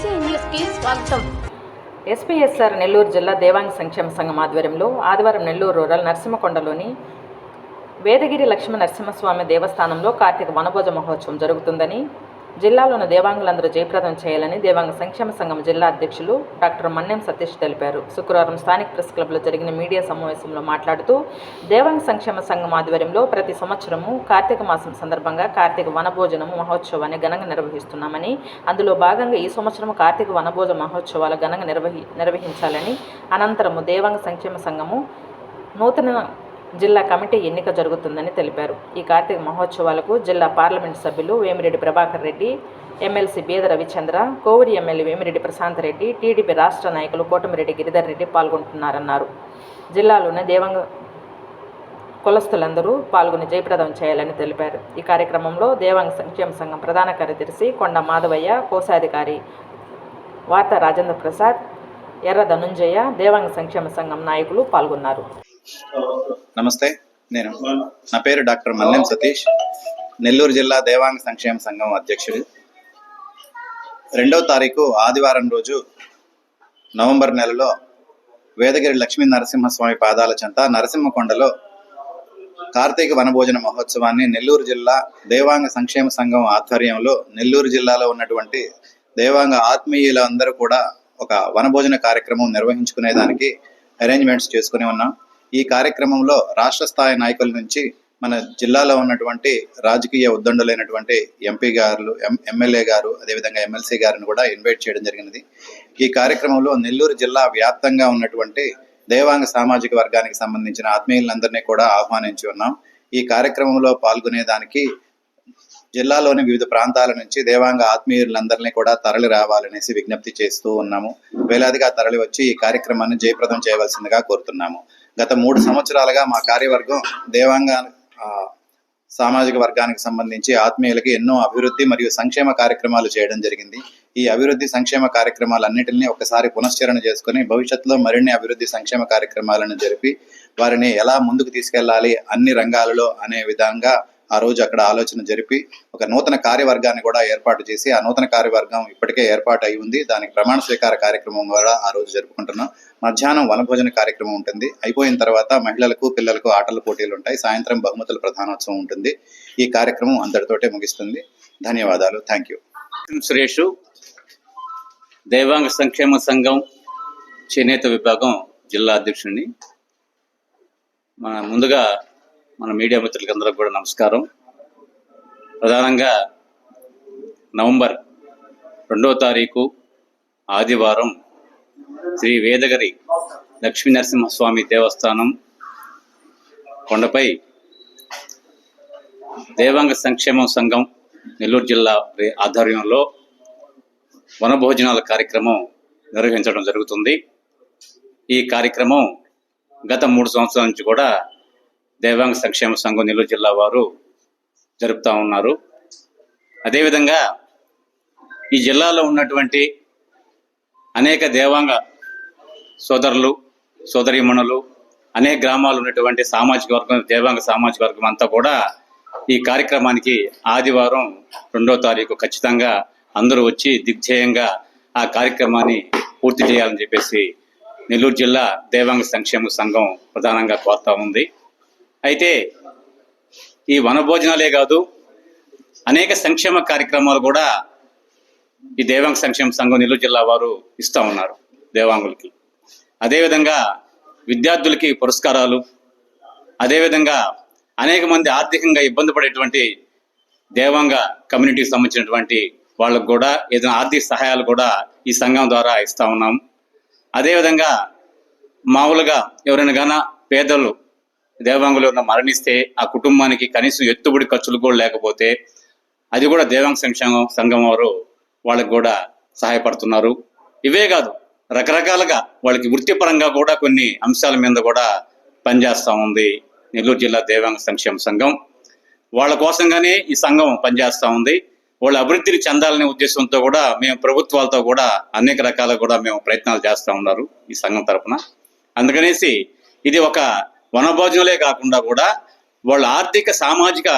BC న్యూస్కి స్వాగతం. SPSR Nellore జిల్లా దేవాంగ సంక్షేమ సంఘం ఆధ్వర్యంలో ఆదివారం నెల్లూరు రూరల్ నరసింహకొండలోని వేదగిరి లక్ష్మీ నరసింహస్వామి దేవస్థానంలో కార్తీక వనభోజ మహోత్సవం జరుగుతుందని జిల్లాలోని దేవాంగులందరూ జయప్రదం చేయాలని దేవాంగ సంక్షేమ సంఘం జిల్లా అధ్యక్షులు డాక్టర్ మన్నెం సతీష్ తెలిపారు. శుక్రవారం స్థానిక ప్రెస్ క్లబ్లో జరిగిన మీడియా సమావేశంలో మాట్లాడుతూ దేవాంగ సంక్షేమ సంఘం ఆధ్వర్యంలో ప్రతి సంవత్సరము కార్తీక మాసం సందర్భంగా కార్తీక వనభోజనం మహోత్సవాన్ని ఘనంగా నిర్వహిస్తున్నామని అందులో భాగంగా ఈ సంవత్సరం కార్తీక వనభోజ మహోత్సవాలు ఘనంగా నిర్వహి నిర్వహించాలని అనంతరము దేవాంగ సంక్షేమ సంఘము నూతన జిల్లా కమిటీ ఎన్నిక జరుగుతుందని తెలిపారు. ఈ కార్తీక మహోత్సవాలకు జిల్లా పార్లమెంట్ సభ్యులు వేమిరెడ్డి ప్రభాకర్ రెడ్డి ఎమ్మెల్సీ బీద రవిచంద్ర కోవూరి ఎమ్మెల్యే వేమిరెడ్డి ప్రశాంత్ రెడ్డి టీడీపీ రాష్ట్ర నాయకులు కోటమిరెడ్డి గిరిధర్ రెడ్డి పాల్గొంటున్నారన్నారు. జిల్లాలోని దేవంగ కులస్తులందరూ పాల్గొని జయప్రదం చేయాలని తెలిపారు. ఈ కార్యక్రమంలో దేవాంగ సంక్షేమ సంఘం ప్రధాన కార్యదర్శి కొండ మాధవయ్య కోశాధికారి వార్త రాజేంద్ర ప్రసాద్ ఎర్ర ధనుంజయ దేవాంగ సంక్షేమ సంఘం నాయకులు పాల్గొన్నారు. నమస్తే నేను నా పేరు డాక్టర్ మల్లెం సతీష్ నెల్లూరు జిల్లా దేవాంగ సంక్షేమ సంఘం అధ్యక్షుడు. రెండవ తారీఖు ఆదివారం రోజు నవంబర్ నెలలో వేదగిరి లక్ష్మీ నరసింహస్వామి పాదాల చెంత నరసింహకొండలో కార్తీక వనభోజన మహోత్సవాన్ని నెల్లూరు జిల్లా దేవాంగ సంక్షేమ సంఘం ఆధ్వర్యంలో నెల్లూరు జిల్లాలో ఉన్నటువంటి దేవాంగ ఆత్మీయులందరూ కూడా ఒక వనభోజన కార్యక్రమం నిర్వహించుకునే దానికి అరేంజ్మెంట్స్ చేసుకుని ఉన్నాం. ఈ కార్యక్రమంలో రాష్ట్ర స్థాయి నాయకుల నుంచి మన జిల్లాలో ఉన్నటువంటి రాజకీయ ఉద్దండులైనటువంటి ఎంపీ గారు ఎం- ఎమ్మెల్యే గారు అదేవిధంగా ఎమ్మెల్సీ గారిని కూడా ఇన్వైట్ చేయడం జరిగినది. ఈ కార్యక్రమంలో నెల్లూరు జిల్లా వ్యాప్తంగా ఉన్నటువంటి దేవాంగ సామాజిక వర్గానికి సంబంధించిన ఆత్మీయులందరినీ కూడా ఆహ్వానించి ఉన్నాం. ఈ కార్యక్రమంలో పాల్గొనేదానికి జిల్లాలోని వివిధ ప్రాంతాల నుంచి దేవాంగ ఆత్మీయులందరినీ కూడా తరలి రావాలనేసి విజ్ఞప్తి చేస్తూ ఉన్నాము. వేలాదిగా తరలి వచ్చి ఈ కార్యక్రమాన్ని జయప్రదం చేయవలసిందిగా కోరుతున్నాము. గత మూడు సంవత్సరాలుగా మా కార్యవర్గం దేవాంగ సామాజిక వర్గానికి సంబంధించి ఆత్మీయులకి ఎన్నో అభివృద్ధి మరియు సంక్షేమ కార్యక్రమాలు చేయడం జరిగింది. ఈ అభివృద్ధి సంక్షేమ కార్యక్రమాలన్నింటిని ఒకసారి పునశ్చరణ చేసుకుని భవిష్యత్తులో మరిన్ని అభివృద్ధి సంక్షేమ కార్యక్రమాలను జరిపి వారిని ఎలా ముందుకు తీసుకెళ్ళాలి అన్ని రంగాలలో అనే విధంగా ఆ రోజు అక్కడ ఆలోచన జరిపి ఒక నూతన కార్యవర్గాన్ని కూడా ఏర్పాటు చేసి ఆ నూతన కార్యవర్గం ఇప్పటికే ఏర్పాటు అయి ఉంది. దానికి ప్రమాణ స్వీకార కార్యక్రమం కూడా ఆ రోజు జరుపుకుంటున్నాం. మధ్యాహ్నం వనభోజన కార్యక్రమం ఉంటుంది. అయిపోయిన తర్వాత మహిళలకు పిల్లలకు ఆటల పోటీలు ఉంటాయి. సాయంత్రం బహుమతుల ప్రధానోత్సవం ఉంటుంది. ఈ కార్యక్రమం అంతటితోటే ముగిస్తుంది. ధన్యవాదాలు. థ్యాంక్ యూ సురేష్ దేవాంగ సంక్షేమ సంఘం చేనేత విభాగం జిల్లా అధ్యక్షుడిని. మన ముందుగా మన మీడియా మిత్రులకి కూడా నమస్కారం. ప్రధానంగా నవంబర్ రెండవ తారీఖు ఆదివారం శ్రీ వేదగిరి లక్ష్మీ నరసింహస్వామి దేవస్థానం కొండపై దేవాంగ సంక్షేమ సంఘం నెల్లూరు జిల్లా ఆధ్వర్యంలో వనభోజనాల కార్యక్రమం నిర్వహించడం జరుగుతుంది. ఈ కార్యక్రమం గత మూడు సంవత్సరాల నుంచి కూడా దేవాంగ సంక్షేమ సంఘం నెల్లూరు జిల్లా వారు జరుపుతూ ఉన్నారు. అదేవిధంగా ఈ జిల్లాలో ఉన్నటువంటి అనేక దేవాంగ సోదరులు సోదరీమణులు అనేక గ్రామాలు ఉన్నటువంటి సామాజిక వర్గం దేవాంగ సామాజిక వర్గం అంతా కూడా ఈ కార్యక్రమానికి ఆదివారం రెండో తారీఖు ఖచ్చితంగా అందరూ వచ్చి దిగ్జయంగా ఆ కార్యక్రమాన్ని పూర్తి చేయాలని చెప్పేసి నెల్లూరు జిల్లా దేవాంగ సంక్షేమ సంఘం ప్రధానంగా కోరుతా ఉంది. అయితే ఈ వనభోజనాలే కాదు అనేక సంక్షేమ కార్యక్రమాలు కూడా ఈ దేవాంగ సంక్షేమ సంఘం నెల్లూరు జిల్లా వారు ఇస్తూ ఉన్నారు దేవాంగులకి. అదేవిధంగా విద్యార్థులకి పురస్కారాలు అదేవిధంగా అనేక మంది ఆర్థికంగా ఇబ్బంది పడేటువంటి దేవాంగ కమ్యూనిటీకి సంబంధించినటువంటి వాళ్ళకు కూడా ఏదైనా ఆర్థిక సహాయాలు కూడా ఈ సంఘం ద్వారా ఇస్తూ ఉన్నాం. అదేవిధంగా మామూలుగా ఎవరైనా గాన పేదలు దేవాంగులు మరణిస్తే ఆ కుటుంబానికి కనీసం ఎత్తుబడి ఖర్చులు కూడా లేకపోతే అది కూడా దేవాంగ సంక్షేమ సంఘం వారు వాళ్ళకి కూడా సహాయపడుతున్నారు. ఇవే కాదు రకరకాలుగా వాళ్ళకి వృత్తిపరంగా కూడా కొన్ని అంశాల మీద కూడా పనిచేస్తూ ఉంది నెల్లూరు జిల్లా దేవాంగ సంక్షేమ సంఘం. వాళ్ళ కోసంగానే ఈ సంఘం పనిచేస్తూ ఉంది. వాళ్ళ అభివృద్ధిని చెందాలనే ఉద్దేశంతో కూడా మేము ప్రభుత్వాలతో కూడా అనేక రకాల కూడా మేము ప్రయత్నాలు చేస్తూ ఉన్నారు ఈ సంఘం తరఫున అందుకనేసి ఇది ఒక వనభోజనాలే కాకుండా కూడా వాళ్ళ ఆర్థిక సామాజిక